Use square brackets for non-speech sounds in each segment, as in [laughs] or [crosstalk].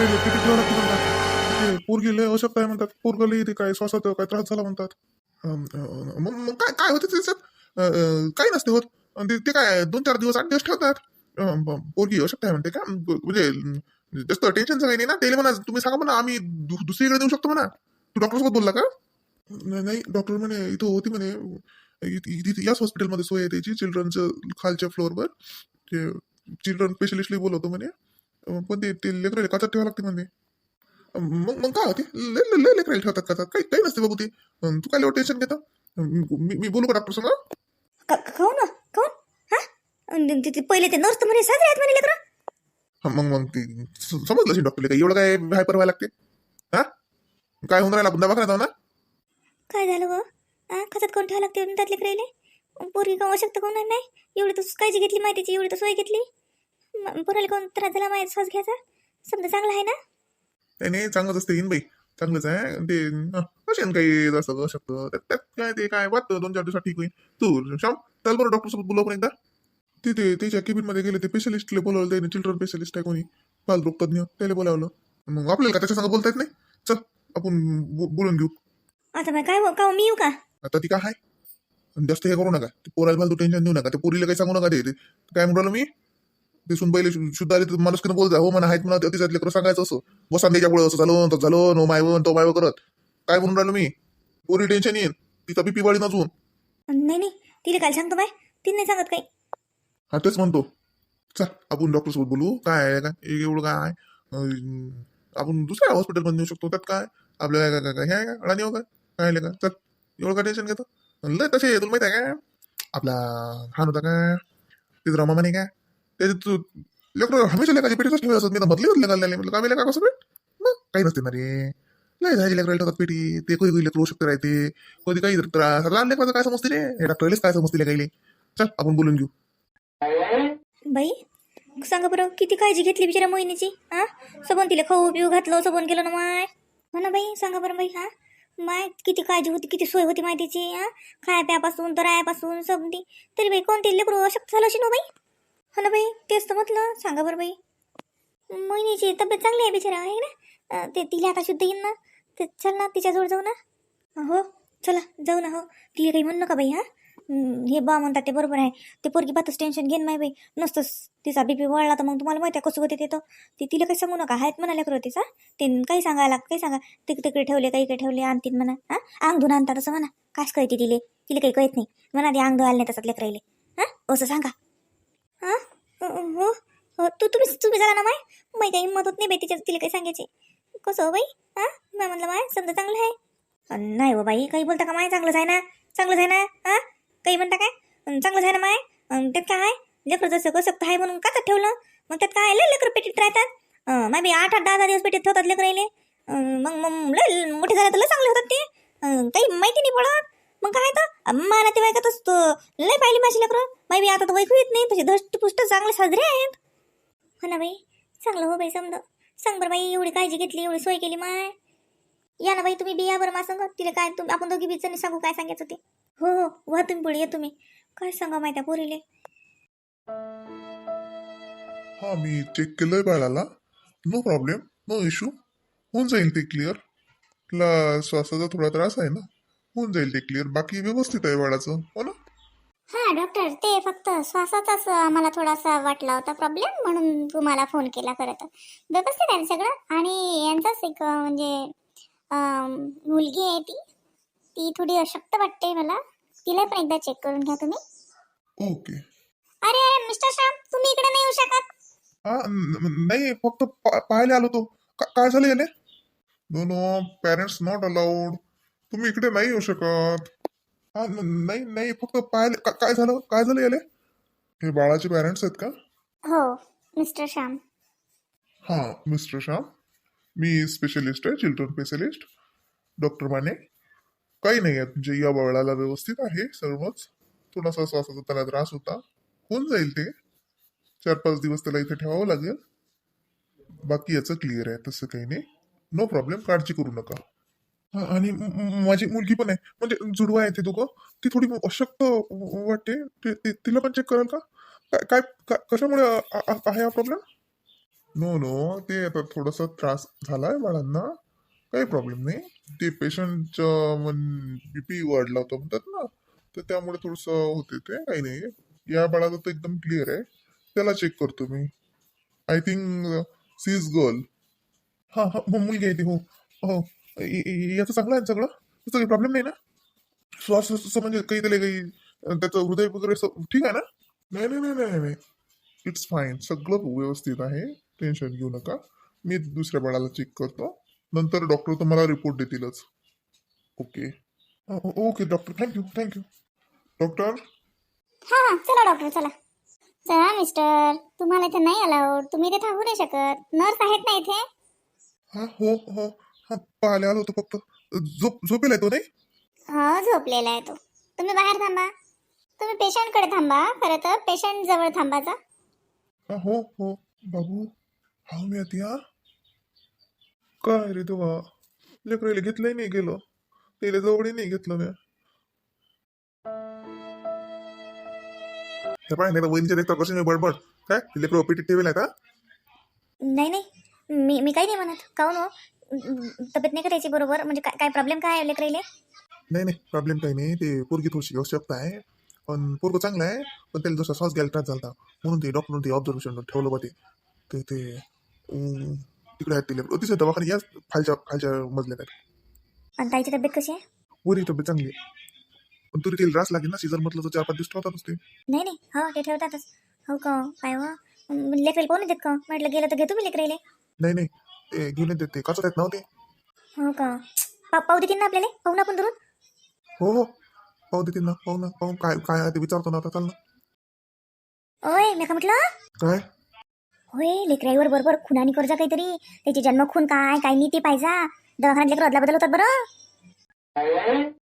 लेकरायले किती ठेवा म्हणतात पोरगी लय अशक्त आहे म्हणतात. पोरगली ते काय श्वासात काय त्रास झाला म्हणतात. मग मग काय काय होते त्याच्यात? अं, काही नसते होत. आणि ते ते काय दोन चार दिवस आठ दिवस ठेवतात. पोरगी अशक्त आहे म्हणते का? म्हणजे जास्त टेन्शनचं काही नाही ना. त्याला म्हणा तुम्ही सांगा म्हणा आम्ही दु- दुसरीकडे देऊ शकतो म्हणा. तू डॉक्टरसोबत बोलला का? नाही नाही, डॉक्टर म्हणे इथं होती म्हणे. याच हॉस्पिटलमध्ये सोय आहे त्याची चिल्ड्रनच्या खालच्या फ्लोअरवर ते चिल्ड्रन स्पेशलिस्टली बोलवतो म्हणे. पण ते ते लेकराला काचात ठेवावं लागते म्हणे. अं, मग मग काय होते? लय लय- लय लेकराला ठेवतात काचात काही काही नसते बाबू ते. तू काय टेन्शन घेतो? मी मी बोलू का डॉक्टर समोर काहून हो? काहून हा? अन ते- ते पहिले ते नर्स तर म्हणे साजरे आहेत म्हणे लेकरं. हा, मग मग ते स- समजलं असेल डॉक्टरला काय एवढं काय हायपर व्हायला लागते? हा? काय होऊन राहिला? दवाखान्यात जाऊ ना? काय झालं ग? हा? खतात कोण ठेवा लागते त्यातले राहिले पोरगी का अशक्त कोण नाही? एवढी तर काळजी घेतली माहितीची एवढी तर सोय घेतली. पोराला कोण त्रास झाला माहिती श्वास घ्यायचा? समजा चांगला आहे ना? नाही नाही चांगलंच असते येईन बाई. चांगलंच आहे ते असेल काही जसं शकतं. त्यात त्यात काय ते काय वाटतं दोन चार दिवसात ठीक होईल. तू श्याम चल बरं डॉक्टर सोबत बोलव पण एकदा. तिथे त्याच्या केबिनमध्ये गेले ते स्पेशलिस्टला बोलावलं त्याने चिल्ड्रन स्पेशलिस्ट आहे कोणी. बालरोग तज्ञ त्याला बोलावलं. मग आपल्याला का त्याच्या संग बोलता येत नाही? चल आपण बोलून घेऊ. आता काय हो- का हो, मी येऊ का? आता ती काय आहे जास्त हे करू नका. ते पोराला फालतू टेन्शन देऊ नका. ते पोरीला काही सांगू नका ते. काय म्हणून मी? ते सुन पहिले शुद्ध आले तर माणूस बोलता हो म्हणा आहेत म्हणा अतिसात लेकरं सांगायचं असं. बसा त्याच्यामुळे असं झालं तर झालं नो मायवन तो मायव करत. काय म्हणून राहिलो मी? पोरी टेन्शन येईल तिचा बीपी वाढी नजून नाही नाही. तिला काय सांगतो बाय. तिने नाही सांगत काही. हा तेच म्हणतो. चल आपण डॉक्टर सोबत बोलू. काय आहे काय? एवढं काय? आपण दुसऱ्या हॉस्पिटलमध्ये नेऊ शकतो. त्यात काय? आपल्याला काय काय काय? हे आहे का? अडाणी हो काय काय? का चल एवढं काय टेन्शन घेतो? लय तसे तुला माहिती आहे का आपला हा होता का ते रमा म्हणे का त्याचे तू लेकर हमेशा लेखाची पेटीच ठेवत असत मी तर बदली होत लेखाला म्हटलं का लेखा कसं पेट मग काही नसते ना रे. नाही जायचे लेकर ठेवतात पेटी ते कधी कधी लेकर शकते राहते. कधी काही त्रास. लहान लेकराचं काय समजते रे? हे डॉक्टरलेच काय समजते लेखायले चल आपण बोलून घेऊ. बाई सांगा बरं किती काळजी घेतली बिचारा मोहिनीची? हा सबन तिला खाऊ पिऊ घातलं सबन केलं ना माय? हो ना बाई सांगा बरं बाई हा? माय किती काळजी होती किती सोय होती माहितीची हा खाया प्यापासून तर आयापासून सब ती तरी बाई कोणती लेकरू अशक्त झालं अशी ना बाई? हो ना बाई तेच तर म्हटलं. सांगा बरं बाई. मोहिनीची तब्येत चांगली आहे बिचारा आहे ना? ते तिला आता शुद्ध येईन ना? ते चल ना तिच्याजवळ जाऊ ना. हो चला जाऊ ना हो. तिला काही म्हणू नका बाई हां? हे बा म्हणतात ते बरोबर आहे. ते पोरगी पातच टेन्शन घेईन माय बाई. नसतंच तिचा बीपी वाढला तर मग तुम्हाला माहिती आहे कसं होते ते तर. ते तिला काही सांगू नका. आहेत म्हणा करू तिचा ते काही सांगायला काही सांगा. तिकडे तिकडे ठेवले काही काही ठेवले आणतील म्हणा हां? अंग धुवून आणतात असं म्हणा. काय कळते तिले? तिला काही कळत नाही. म्हणा ते अंग धुवायला नाही तसं लेकर हां? असं सांगा. हां? हो? हो तू तुम्ही तुम्ही झाला ना माय माही काही हिंमत होत नाही बाई तिच्या तिला काही सांगायचे. कसं हो बाई? हा? मी म्हणलं माय समजा चांगलं आहे. अन नाही हो बाई काही बोलता का माय? चांगलंच आहे ना? चांगलंच आहे ना? हां? काही म्हणता काय? चांगलंच आहे ना माय? अन त्यात काय आहे? लेकरं जसं कसं आहे म्हणून काचात ठेवलं? मग त्यात काय लय लेकरं पेटीत राहतात. माय बी आठ आठ दहा दहा दिवस पेटीत ठेवतात लेकरं मग मग लय मोठे झाले तर लय चांगले होतात ते. काही माहिती नाही पडत. मग काय तर मला ते वाईकतच असतो. लय पाहिली माझी लेकरं. माई बी आता तर वैकू येत नाही. तुझे धष्टपुष्ट चांगले साजरे आहेत. हो ना बाई. चांगलं हो बाई समजा. सांग बरं बाई एवढी काळजी घेतली एवढी सोय केली माय. या ना बाई तुम्ही बिया बरं मा सांगा. तिला काय तुम्ही आपण दोघी बीच सांगू काय सांगायचं ते. हो हो. वा तुम्ही पुढे या तुम्ही. काय सांगा माहिती पोरीले? हा मी चेक केलंय बाळाला. नो प्रॉब्लेम नो इश्यू होऊन जाईल ते क्लिअर तुला श्वासाचा थोडा त्रास आहे ना. होऊन जाईल ते क्लिअर बाकी व्यवस्थित आहे बाळाचं. हो ना? हा डॉक्टर ते फक्त श्वासाचाच मला थोडासा वाटला होता प्रॉब्लेम म्हणून तुम्हाला फोन केला खरं तर. व्यवस्थित आहे सगळं? आणि यांचाच एक म्हणजे मुलगी आहे ती. ती थोडी अशक्त वाटते मला. तिला पण एकदा चेक करून घ्या तुम्ही. ओके. अरे मिस्टर श्याम तुम्ही इकडे नाही येऊ शकत. हा न- नाही फक्त पा- पाहायला आलो तो. का- काय झालं याले? No no parents not allowed तुम्ही इकडे नाही येऊ शकत. हा न- नाही नाही फक्त पाहायला का- काय झालं? काय झालं याले? हे बाळाचे पॅरेंट्स आहेत का? हो मिस्टर श्याम. हा मिस्टर श्याम. मी स्पेशलिस्ट आहे चिल्ड्रन स्पेशलिस्ट डॉक्टर माने. काही नाही आहे म्हणजे या बाळाला व्यवस्थित आहे सर्वच. थोडासा श्वासाचा त्याला त्रास होता. होऊन जाईल ते. चार पाच दिवस त्याला इथे ठेवावं लागेल. बाकी याचं क्लिअर आहे तसं काही नाही. नो प्रॉब्लेम काळजी करू नका. आणि माझी मुलगी पण आहे. म्हणजे जुडवा आहे ते दोघं. ती थोडी अशक्त वाटते. तिला पण चेक कराल का? काय काय का- कशामुळे आहे हा प्रॉब्लेम नो नो ते आता थोडासा त्रास झालाय बाळांना. काही प्रॉब्लेम नाही. ते पेशंट बी पी वाढला होता म्हणतात ना. तर त्यामुळे थोडंसं होते ते. काही नाही. या बाळाचं तर एकदम क्लिअर आहे. त्याला चेक करतो मी. I think she is girl हां हां मग मुलगी आहे ती हो. हो. याचं चांगलं आहे ना सगळं. त्याचं काही प्रॉब्लेम नाही ना? श्वास म्हणजे काही त्याला काही त्याचं हृदय वगैरे ठीक आहे ना? नाही नाही नाही नाही नाही. इट्स फाईन सगळं व्यवस्थित आहे. टेन्शन घेऊ नका. मी दुसऱ्या बाळाला चेक करतो. नंतर डॉक्टर तुम्हाला report देतीलच. Okay okay doctor thank you thank you doctor हा हा. चला डॉक्टर चला. चला मिस्टर तुम्हाला इथे नाही अलाउड तुम्ही इथे थांबू नाही शकत. नर्स आहेत ना इथे? हा हो हो. हा पाहिले आलो होतो फक्त. झोप झोपेला आहे तो नाही हो झोपलेला आहे तो. तुम्ही बाहेर थांबा. तुम्ही पेशंटकडे थांबा खरं तर पेशंट जवळ थांबाचा हा हो हो. बाबू हा मी आता या काय रे तेव्हा लेकराला घेतलंय नाही गेलो. त्याला जवळ नाही घेतलं मी. हे पाय नाही वहिनीच्या देखता कशी नाही बडबड. काय? लेकरं पेटीत ठेवेल आहे का नाही नाही. मी मी काही नाही म्हणत. काहून हो? तब्येत नाही करायची बरोबर? म्हणजे काय काय प्रॉब्लेम काय आहे लेकराईले? नाही नाही प्रॉब्लेम काही नाही. ते पोरगी थोडीशी आवश्यकता आहे. पण पोरग चांगलं आहे पण त्याला जसा श्वास घ्यायला त्रास झाला म्हणून ते डॉक्टरने ते ऑब्झर्वेशन ठेवलं बा ते. ते तिकडे आहेत ते लेकरं. तिथे दवाखाने याच खालच्या खालच्या मजल्यात आहेत. आणि ताईची तब्येत कशी आहे? वरी तब्येत चांगली आहे. पण तुरी तेल रास लागेल ना सीझन म्हटलं तर चार पाच दिवस ठेवतातच ते. नाही नाही. हो ते ठेवतातच. हो का? काय हो. लेकराईला पाहून देत का? म्हटलं गेलं तर घेतो मी लेकराईले. नाही नाही. ते घेऊन येते ते. कसं आहेत ना हो ते? हो का? पा पाहू देतील ना आपल्याला? पाहू ना आपण दुरून हो हो. पाहू देतील ना पाहू ना पाहू. काय काय आहे ते विचारतो ना आता. चाल ना. ओय मी का म्हटलं? काय? होय लेकराईवर बरोबर खुनानी कर्जा काहीतरी. त्याची जन्म खून काय काय नाही ते पाहिजा. दवाखान्यात लेकर अदला बदल होतात बरं.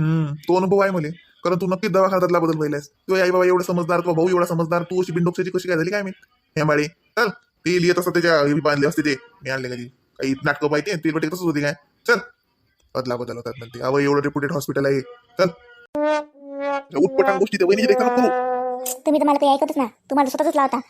हम्म तो अनुभव आहे मला. कारण तू नक्कीच दवाखान्यातला बदल पाहिलास तुझे आई बाबा एवढा समजदार तुझा भाऊ एवढा समजदार तू अशी बिंडोक्साची कशी काय झाली काय मी हे बाळे चल ते लिहित असतात त्याच्या बांधले असते ते. मी आणले कधी. काही नाटकं पाहिजे ते बटे तसंच होती काय? चल. बदला बदल होतात म्हणते अवय एवढं रेप्युटेड हॉस्पिटल आहे. चल. उत्पटान गोष्टी ते वहिनीची देखील करू तुम्ही तर मला काही ऐकतच ना. तुम्हाला स्वतःच लावता.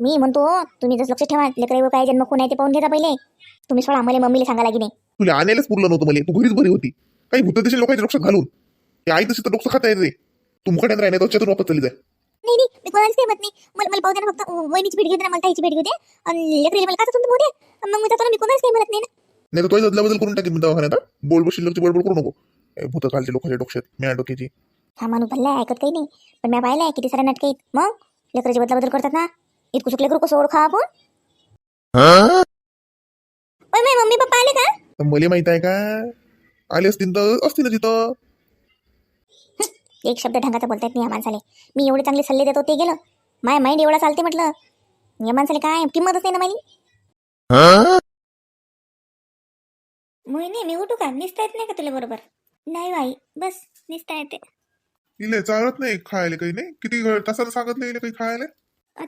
मी म्हणतो तुम्ही जसं लक्ष ठेवा लेकराईवर काय जन्म खून आहे ते पाहून घेता पहिले. तुम्ही सोडा मला मम्मीला सांगा लागी नाही तुला आणायलाच पुरलं नव्हतं मला. तू घरीच बरी होती. काही भूत देशील लोकांच्या लक्षात घालून. ते आई तशी तर डोकं खाता येते तू मुखाट्यात चतुर वापस चालली जाय. नाही नाही मी कोणालाच काही म्हणत नाही. मला मला पाहू दे फक्त. वहिनीची भेट घेते ना मला ताईची भेट घेते आणि लेकरीला मला का तुमचं पाहू दे मग मी ना मी कोणालाच काही म्हणत नाही ना. नाही तर तो बदल करून टाकेल मी दवाखान्यात? बोल बसशील लक्ष बडबड करू नको. भूत खालच्या लोकांच्या डोक्यात म्या डोक्याची हा माणूस भल्ला आहे, ऐकत काही नाही. पण मी पाहिलंय किती साऱ्या नाटक आहेत मग? लेकराची बदला बदल करतात ना? इतकं चुक लेकरू कसं ओळखा आपण? मम्मी पप्पा आले का? मला माहीत आहे का? आले असतील तर असतील तिथं एक शब्द ढंगाचा बोलतायत नाही या माणसाले. मी एवढे चांगले सल्ले देतो ते गेलं. माय माइंड एवढा चालते म्हटलं. या माणसाले काय किंमतच नाही ना माझी मोहिनी मी उठू का? निसता येत नाही का तुला बरोबर? नाही बाई बस निसता येते. इले चालत नाही खायला काही नाही? किती तासाला सांगितलं इले काही खायला?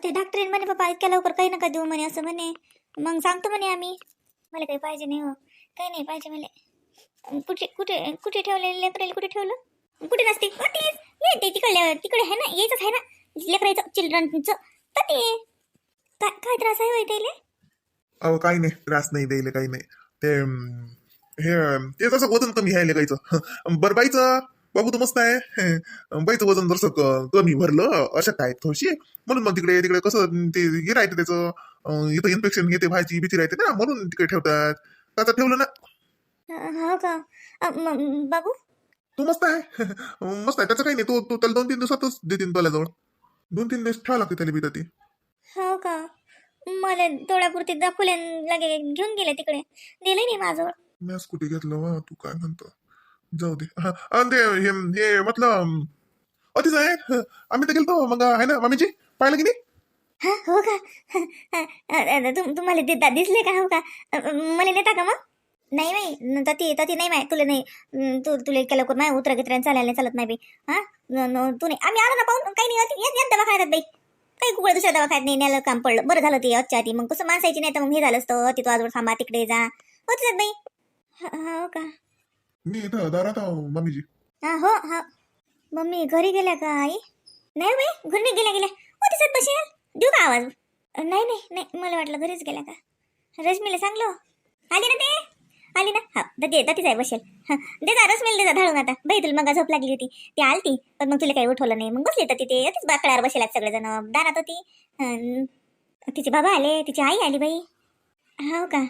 ते डॉक्टर म्हणे पप्पा इतक्या लवकर काही नका देऊ म्हणे असं म्हणे. मग सांगतो म्हणे आम्ही. मला काही पाहिजे नाही हो. काही नाही पाहिजे मला. कुठे कुठे कुठे ठेवलेलं लेकरेल कुठे ठेवलं? कुठे नसते? तेच ये ते तिकडे तिकडे आहे ना यायचंच आहे ना. लेकरायचं चिल्ड्रनचं तर ते काय काय त्रास आहे त्याले? अहो काही नाही. त्रास नाही द्यायला काही नाही. ते हे ते कसं वजन कमी घ्यायला काहीचं बरं बाईचं बाबू तर मस्त आहे. बाईचं वजन जरसं क- कमी भरलं अशा आहेत थोडीशी. म्हणून मग तिकडे तिकडे कसं ते हे राहते त्याचं इथं इन्फेक्शन घेते व्हायची भीती राहते ना म्हणून तिकडे ठेवतात. आता ठेवलं ना. हो का? बाबू? तू मस्त आहे. [laughs] मस्त आहे. त्याचं काही नाही. तू तू त्याला दोन तीन दिवसातच देतीन तुला जवळ दोन तीन दिवस ठेवा लागते त्याला बी ती. हो का? मला डोळ्यापुरती दाखवले न लगे घेऊन गेले तिकडे. दिले नाही माझं मी स्कूटी घेतलं वा? तू काय म्हणतो? जाऊ दे. हा, आणि ते हे हे म्हटलं अतिच आहे. आम्ही तर गेलतो. मग आहे ना मामीजी? पाहिलं की नाही? हा हो का? अ, अ, तुम तुम्हाला दि- दिसले का? हो का? अ, अ, मला नेता का मग? नाही बाई तती तती नाही माय तुला नाही तू तुला इतक्या लवकर माय उतरा गितऱ्यानं चालायला चालत नाही बाई. हा? न- न- तू नाही. आम्ही आलो ना पाहून काही नाही याच याच दवाखान्यात बाई. काही कुकडे दुसऱ्या दवाखान्यात नाही न्यायला काम पडलं. बरं झालं ते आजच्या आधी. मग कसं माणसायची नाही तर मग हे झालं असतं. तिथं आजवर थांबा तिकडे जा. होतीच बाई. ह- हो का? मी इथं दारात आहो मामीजी हा हो हा. मम्मी घरी गेल्या का आई? नाही बाई घरी नाही गेल्या गेल्या. हो तिच्यात बसेल. देऊ का आवाज? नाही नाही नाही. मला वाटलं घरीच गेल्या का? रश्मीला सांगलो. आली ना ते? आली ना? हा दे ती आहे बसेल. हा दे जा रश्मीला दे जा धाडून आता. बाई तुला मग झोप लागली होती. ती आलती पण मग तुला काही उठवलं नाही. मग बसली तर तिथे. तीच बाकड्यावर बसेल आहेत सगळेजण. दारात होती. तिचे बाबा आले तिची आई आली बाई. हो का?